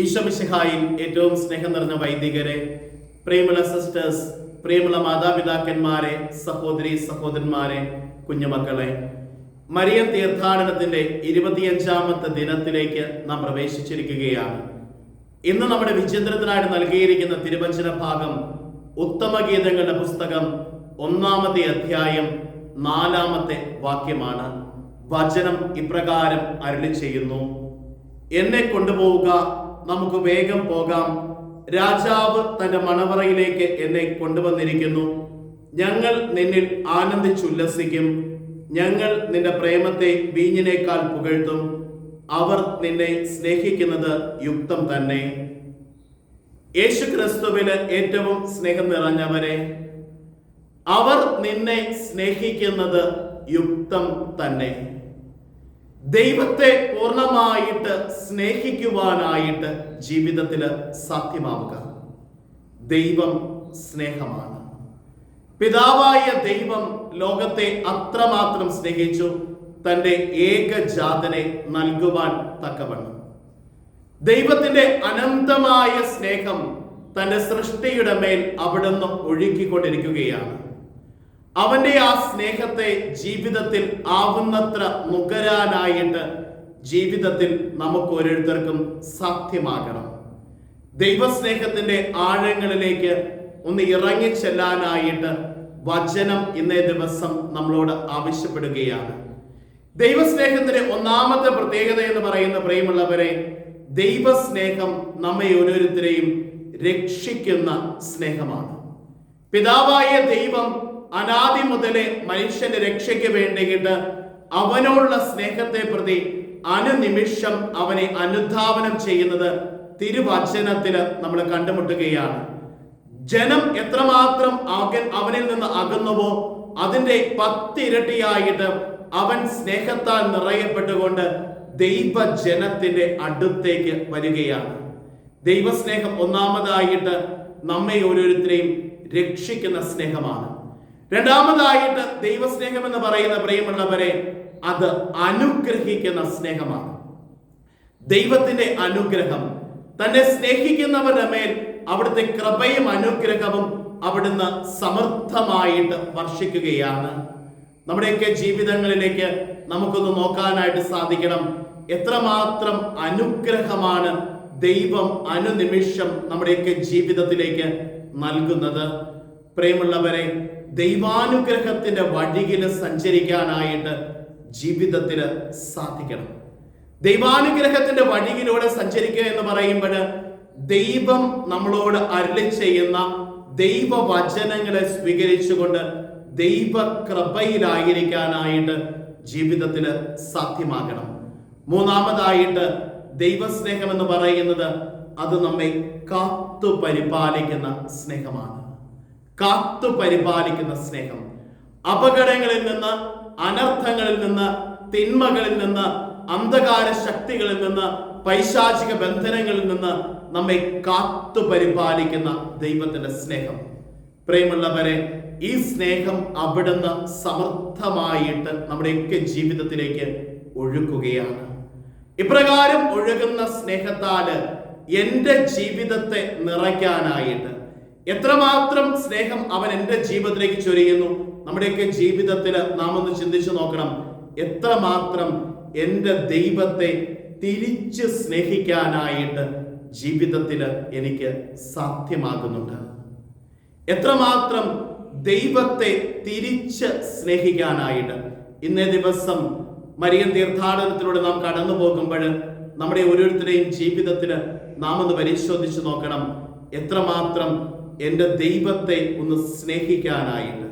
ഈശോമിശിഹായിൽ ഏറ്റവും സ്നേഹം നിറഞ്ഞ വൈദികരെ പ്രിയമുള്ള സിസ്റ്റേഴ്സ് പ്രിയമുള്ള മാതാപിതാക്കന്മാരെ സഹോദരി സഹോദരന്മാരെ കുഞ്ഞുമക്കളെ മരിയൻ തീർത്ഥാടനത്തിന്റെ ഇരുപത്തിയഞ്ചാമത്തെ ദിനത്തിലേക്ക് നാം പ്രവേശിച്ചിരിക്കുകയാണ്. ഇന്ന് നമ്മുടെ വിചിന്തനത്തിനായിട്ട് നൽകിയിരിക്കുന്ന തിരുവചന ഭാഗം ഉത്തമഗീതങ്ങളുടെ പുസ്തകം ഒന്നാമത്തെ അധ്യായം നാലാമത്തെ വാക്യമാണ്. വചനം ഇപ്രകാരം അരുളി ചെയ്യുന്നു എന്നെ കൊണ്ടുപോവുക നമുക്ക് വേഗം പോകാം. രാജാവ് തന്റെ മണവറയിലേക്ക് എന്നെ കൊണ്ടുവന്നിരിക്കുന്നു. ഞങ്ങൾ നിന്നിൽ ആനന്ദിച്ചുല്ലസിക്കും ഞങ്ങൾ നിന്റെ പ്രേമത്തെ വീഞ്ഞിനേക്കാൾ പുകഴ്ത്തും. അവർ നിന്നെ സ്നേഹിക്കുന്നത് യുക്തം തന്നെ. യേശു ക്രിസ്തുവിന് ഏറ്റവും സ്നേഹം നിറഞ്ഞവരെ അവർ നിന്നെ സ്നേഹിക്കുന്നത് യുക്തം തന്നെ. ദൈവത്തെ പൂർണമായിട്ട് സ്നേഹിക്കുവാനായിട്ട് ജീവിതത്തിൽ സാധ്യമാവുക. ദൈവം സ്നേഹമാണ്. പിതാവായ ദൈവം ലോകത്തെ അത്രമാത്രം സ്നേഹിച്ചു തന്റെ ഏകജാതനെ നൽകുവാൻ തക്കവണ്ണം. ദൈവത്തിന്റെ അനന്തമായ സ്നേഹം തന്റെ സൃഷ്ടിയുടെ മേൽ അവിടുന്ന് ഒഴുക്കിക്കൊണ്ടിരിക്കുകയാണ് അവന്റെ ആ സ്നേഹത്തെ ജീവിതത്തിൽ ആവുന്നത്ര നുകരാനായിട്ട് ജീവിതത്തിൽ നമുക്ക് ഓരോരുത്തർക്കും സാധ്യമാകണം. ദൈവസ്നേഹത്തിന്റെ ആഴങ്ങളിലേക്ക് ഒന്ന് ഇറങ്ങി ചെല്ലാനായിട്ട് വചനം ഇന്നേ ദിവസം നമ്മളോട് ആവശ്യപ്പെടുകയാണ്. ദൈവസ്നേഹത്തിന്റെ ഒന്നാമത്തെ പ്രത്യേകത എന്ന് പറയുന്ന പ്രിയമുള്ളവരെ ദൈവസ്നേഹം നമ്മെ ഓരോരുത്തരെയും രക്ഷിക്കുന്ന സ്നേഹമാണ്. പിതാവായ ദൈവം അനാദി മുതലേ മനുഷ്യന്റെ രക്ഷയ്ക്ക് വേണ്ടിയിട്ട് അവനോടുള്ള സ്നേഹത്തെ പ്രതി അനുനിമിഷം അവനെ അനുധാവനം ചെയ്യുന്നത് തിരുവചനത്തിൽ നമ്മൾ കണ്ടുമുട്ടുകയാണ്. ജനം എത്രമാത്രം അവനിൽ നിന്ന് അകന്നുവോ അതിന്റെ പത്തിരട്ടിയായിട്ട് അവൻ സ്നേഹത്താൽ നിറയപ്പെട്ടുകൊണ്ട് ദൈവജനത്തിന്റെ അടുത്തേക്ക് വരികയാണ്. ദൈവസ്നേഹം ഒന്നാമതായിട്ട് നമ്മെ ഓരോരുത്തരെയും രക്ഷിക്കുന്ന സ്നേഹമാണ്. രണ്ടാമതായിട്ട് ദൈവസ്നേഹം എന്ന് പറയുന്ന പ്രിയമുള്ളവരെ അത് അനുഗ്രഹിക്കുന്ന സ്നേഹമാണ്. ദൈവത്തിന്റെ അനുഗ്രഹം തന്നെ സ്നേഹിക്കുന്നവരുടെ മേൽ അവിടുത്തെ കൃപയും അനുഗ്രഹവും അവിടുന്ന് സമർത്ഥമായിട്ട് വർഷിക്കുകയാണ്. നമ്മുടെയൊക്കെ ജീവിതങ്ങളിലേക്ക് നമുക്കൊന്ന് നോക്കാനായിട്ട് സാധിക്കണം. എത്രമാത്രം അനുഗ്രഹമാണ് ദൈവം അനുനിമിഷം നമ്മുടെയൊക്കെ ജീവിതത്തിലേക്ക് നൽകുന്നത്. പ്രേമുള്ളവരെ ദൈവാനുഗ്രഹത്തിന്റെ വഴിയിൽ സഞ്ചരിക്കാനായിട്ട് ജീവിതത്തിൽ സാധിക്കണം. ദൈവാനുഗ്രഹത്തിന്റെ വഴിയിലൂടെ സഞ്ചരിക്കുക എന്ന് പറയുമ്പോൾ ദൈവം നമ്മളോട് അരുളി ചെയ്യുന്ന ദൈവവചനങ്ങളെ സ്വീകരിച്ചുകൊണ്ട് ദൈവ കൃപയിലായിരിക്കാനായിട്ട് ജീവിതത്തിൽ സാധ്യമാകണം. മൂന്നാമതായിട്ട് ദൈവസ്നേഹം എന്ന് പറയുന്നത് അത് നമ്മെ കാത്തു പരിപാലിക്കുന്ന സ്നേഹമാണ്. കാത്തു പരിപാലിക്കുന്ന സ്നേഹം. അപകടങ്ങളിൽ നിന്ന് അനർത്ഥങ്ങളിൽ നിന്ന് തിന്മകളിൽ നിന്ന് അന്ധകാര ശക്തികളിൽ നിന്ന് പൈശാചിക ബന്ധനങ്ങളിൽ നിന്ന് നമ്മെ കാത്തു പരിപാലിക്കുന്ന ദൈവത്തിന്റെ സ്നേഹം. പ്രേമുള്ളവരെ ഈ സ്നേഹം അവിടുന്ന് സമർത്ഥമായിട്ട് നമ്മുടെയൊക്കെ ജീവിതത്തിലേക്ക് ഒഴുകുകയാണ്. ഇപ്രകാരം ഒഴുകുന്ന സ്നേഹത്താൽ എന്റെ ജീവിതത്തെ നിറയ്ക്കാനായിട്ട് എത്രമാത്രം സ്നേഹം അവൻ എന്റെ ജീവിതത്തിലേക്ക് ചൊരിയുന്നു? നമ്മുടെയൊക്കെ ജീവിതത്തിൽ നാം ഒന്ന് ചിന്തിച്ചു നോക്കണം. എത്രമാത്രം എന്റെ ദൈവത്തെ തിരിച്ച് സ്നേഹിക്കാനായിട്ട് ജീവിതത്തിൽ എനിക്ക് സാധ്യമാകുന്നുണ്ട്. എത്രമാത്രം ദൈവത്തെ തിരിച്ച് സ്നേഹിക്കാനായിട്ട്. ഇന്നേ ദിവസം മരിയൻ തീർത്ഥാടനത്തിലൂടെ നാം കടന്നു പോകുമ്പോൾ നമ്മുടെ ഓരോരുത്തരുടെയും ജീവിതത്തിൽ നാം ഒന്ന് പരിശോധിച്ച് നോക്കണം. എത്രമാത്രം എന്റെ ദൈവത്തെ ഒന്ന് സ്നേഹിക്കാനായിട്ട്.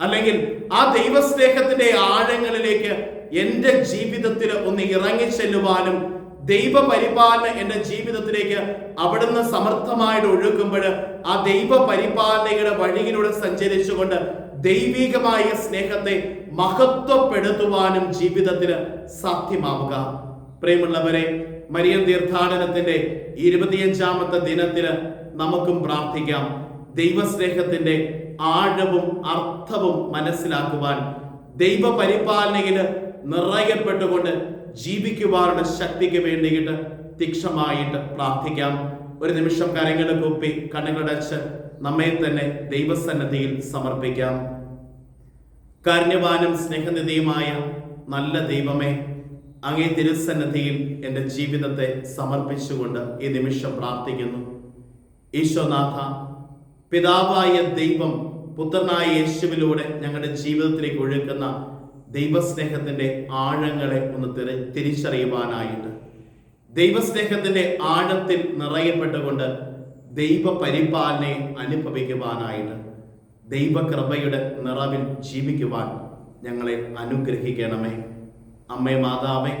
അല്ലെങ്കിൽ ആ ദൈവസ്നേഹത്തിന്റെ ആഴങ്ങളിലേക്ക് എന്റെ ജീവിതത്തിൽ ഒന്ന് ഇറങ്ങി ചെല്ലുവാനും ദൈവപരിപാലന എന്റെ ജീവിതത്തിലേക്ക് അവിടുന്ന് സമർത്ഥമായിട്ട് ഒഴുകുമ്പോൾ ആ ദൈവ പരിപാലനയുടെ വഴിയിലൂടെ സഞ്ചരിച്ചുകൊണ്ട് ദൈവികമായ സ്നേഹത്തെ മഹത്വപ്പെടുത്തുവാനും ജീവിതത്തിന് സാധ്യമാവുക. പ്രിയമുള്ളവരെ മരിയൻ തീർത്ഥാടനത്തിന്റെ ഇരുപത്തിയഞ്ചാമത്തെ ദിനത്തിന് നമുക്കും പ്രാർത്ഥിക്കാം. ദൈവസ്നേഹത്തിന്റെ ആഴവും അർത്ഥവും മനസ്സിലാക്കുവാൻ ദൈവ ദൈവപരിപാലനയിൽ നിറയപ്പെട്ടുകൊണ്ട് ജീവിക്കുവാനുള്ള ശക്തിക്ക് വേണ്ടിയിട്ട് തീക്ഷമായിട്ട് പ്രാർത്ഥിക്കാം. ഒരു നിമിഷം കരങ്ങൾ കൂപ്പി കണ്ണുകളടച്ച് നമ്മെ തന്നെ ദൈവസന്നദ്ധിയിൽ സമർപ്പിക്കാം. കാരുണ്യവാനും സ്നേഹനിധിയുമായ നല്ല ദൈവമേ അങ്ങേ തിരുസന്നദ്ധിയിൽ എന്റെ ജീവിതത്തെ സമർപ്പിച്ചുകൊണ്ട് ഈ നിമിഷം പ്രാർത്ഥിക്കുന്നു. ഈശോനാഥ പിതാവായ ദൈവം പുത്രനായ യേശുവിലൂടെ ഞങ്ങളുടെ ജീവിതത്തിലേക്ക് ഒഴുക്കുന്ന ദൈവസ്നേഹത്തിന്റെ ആഴങ്ങളെ ഒന്ന് തിരി തിരിച്ചറിയുവാനായിട്ട്. ദൈവസ്നേഹത്തിന്റെ ആഴത്തിൽ നിറയപ്പെട്ടുകൊണ്ട് ദൈവ പരിപാലനയെ അനുഭവിക്കുവാനായിട്ട്. ദൈവകൃപയുടെ നിറവിൽ ജീവിക്കുവാൻ ഞങ്ങളെ അനുഗ്രഹിക്കണമേ. അമ്മേ മാതാവേ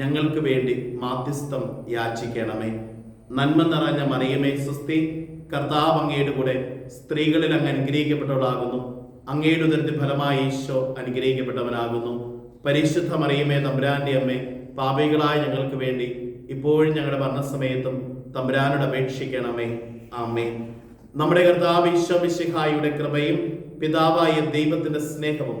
ഞങ്ങൾക്ക് വേണ്ടി മാധ്യസ്ഥം യാചിക്കണമേ. നന്മ നിറഞ്ഞ മറിയമേ സുസ്തി കർത്താവ് അങ്ങയുടെ കൂടെ സ്ത്രീകളിൽ അങ്ങ് അനുഗ്രഹിക്കപ്പെട്ടവളാകുന്നു. അങ്ങയുടെ ഉദരത്തിൽ ഫലമായി ഈശോ അനുഗ്രഹിക്കപ്പെട്ടവനാകുന്നു. പരിശുദ്ധ മറിയമേ തമ്പുരാന്റെ അമ്മേ പാപികളായ ഞങ്ങൾക്ക് വേണ്ടി ഇപ്പോഴും ഞങ്ങളുടെ മരണസമയത്തും തമ്പുരാനോട് അപേക്ഷിക്കണമേ. ആമേ നമ്മുടെ കർത്താവ് ഈശോ മിശിഹായുടെ കൃപയും പിതാവായ ദൈവത്തിന്റെ സ്നേഹവും